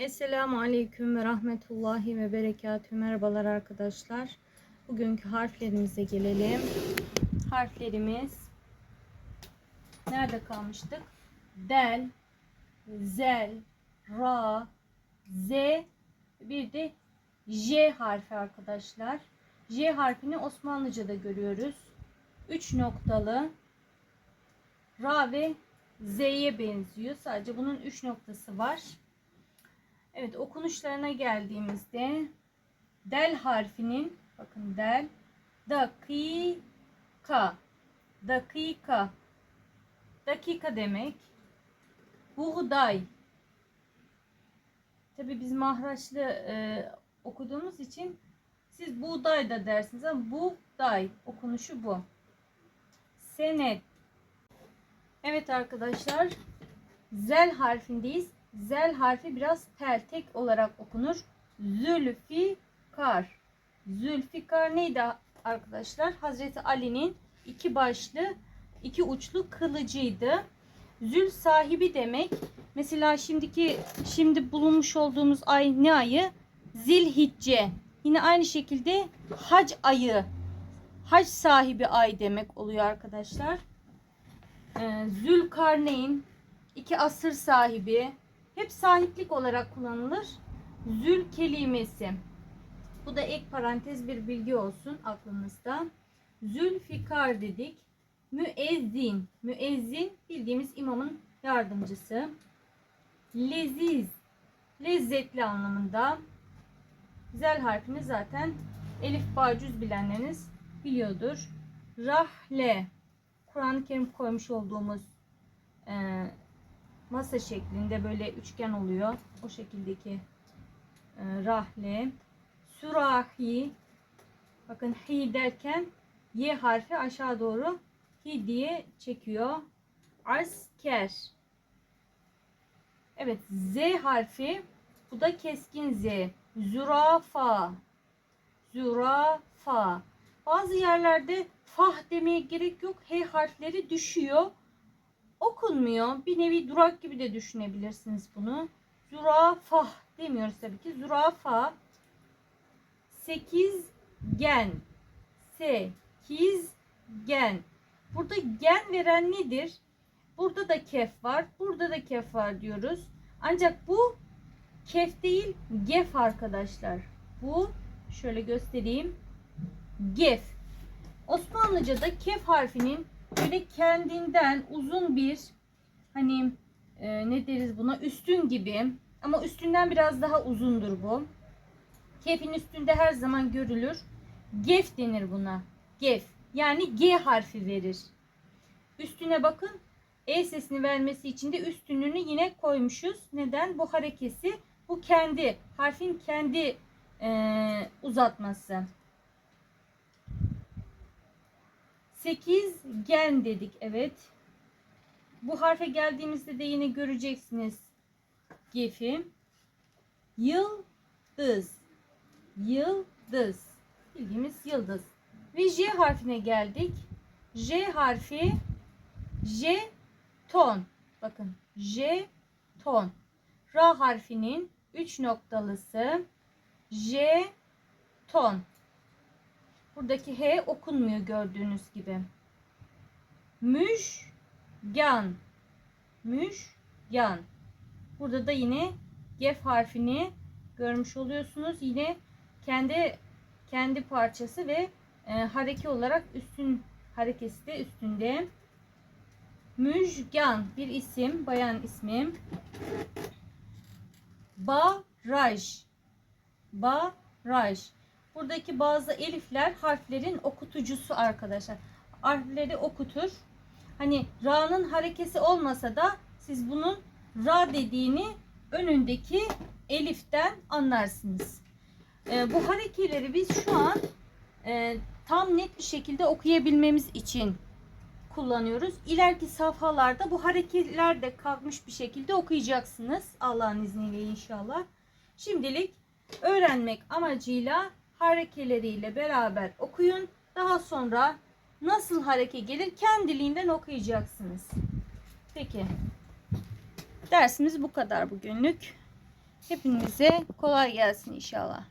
Esselamu Aleyküm ve Rahmetullahi ve Berekatü. Merhabalar arkadaşlar. Bugünkü harflerimize gelelim. Harflerimiz nerede kalmıştık? Del, Zel, Ra, Z, bir de J harfi arkadaşlar. J harfini Osmanlıca'da görüyoruz. 3 noktalı Ra ve Z'ye benziyor. Sadece bunun 3 noktası var. Evet okunuşlarına geldiğimizde del harfinin bakın del dakika dakika. Dakika demek buğday. Tabi biz mahraçlı e, okuduğumuz için siz buğday da dersiniz ama buğday okunuşu bu. Senet. Evet arkadaşlar zel harfindeyiz Zel harfi biraz tel tek olarak okunur. Zülfikar. Zülfikar neydi arkadaşlar? Hazreti Ali'nin iki başlı, iki uçlu kılıcıydı. Zül sahibi demek. Mesela şimdiki şimdi bulunmuş olduğumuz ay ne ayı? Zilhicce. Yine aynı şekilde hac ayı. Hac sahibi ay demek oluyor arkadaşlar. Ee, Zülkarneyn iki asır sahibi, hep sahiplik olarak kullanılır. Zül kelimesi. Bu da ek parantez bir bilgi olsun aklınızda. Zülfikar dedik. Müezzin. Müezzin bildiğimiz imamın yardımcısı. Leziz. Lezzetli anlamında. Zel harfini zaten elif bacüz bilenleriniz biliyordur. Rahle. Kur'an-ı Kerim koymuş olduğumuz e, masa şeklinde böyle üçgen oluyor. O şekildeki e, rahle. Sürahi. Bakın hi derken y harfi aşağı doğru hi diye çekiyor. Asker. Evet z harfi. Bu da keskin z. Zürafa. Zürafa. Bazı yerlerde fah demeye gerek yok. H harfleri düşüyor okunmuyor. Bir nevi durak gibi de düşünebilirsiniz bunu. Zürafa demiyoruz tabii ki. Zürafa. Sekizgen. Sekizgen. Burada gen veren nedir? Burada da kef var. Burada da kef var diyoruz. Ancak bu kef değil gef arkadaşlar. Bu şöyle göstereyim. Gef. Osmanlıca'da kef harfinin böyle kendinden uzun bir hani e, ne deriz buna üstün gibi ama üstünden biraz daha uzundur bu. Kefin üstünde her zaman görülür. Gef denir buna. Gef. Yani G harfi verir. Üstüne bakın. E sesini vermesi için de üstünlüğünü yine koymuşuz. Neden? Bu harekesi bu kendi harfin kendi e, uzatması. 8 gen dedik. Evet. Bu harfe geldiğimizde de yine göreceksiniz. Gefi. Yıldız. Yıldız. Bildiğimiz yıldız. Ve J harfine geldik. J harfi J ton. Bakın J ton. Ra harfinin 3 noktalısı J ton. Buradaki H okunmuyor gördüğünüz gibi. Müjgan. Müjgan. Burada da yine Gef harfini görmüş oluyorsunuz. Yine kendi kendi parçası ve e, hareke olarak üstün harekesi de üstünde. Müjgan bir isim, bayan ismi. Baraj. Baraj. Buradaki bazı elifler harflerin okutucusu arkadaşlar. Harfleri okutur. Hani ra'nın harekesi olmasa da siz bunun ra dediğini önündeki eliften anlarsınız. E, bu harekeleri biz şu an e, tam net bir şekilde okuyabilmemiz için kullanıyoruz. İleriki safhalarda bu hareketler de kalkmış bir şekilde okuyacaksınız. Allah'ın izniyle inşallah. Şimdilik öğrenmek amacıyla harekeleriyle beraber okuyun. Daha sonra nasıl hareke gelir kendiliğinden okuyacaksınız. Peki. Dersimiz bu kadar bugünlük. Hepinize kolay gelsin inşallah.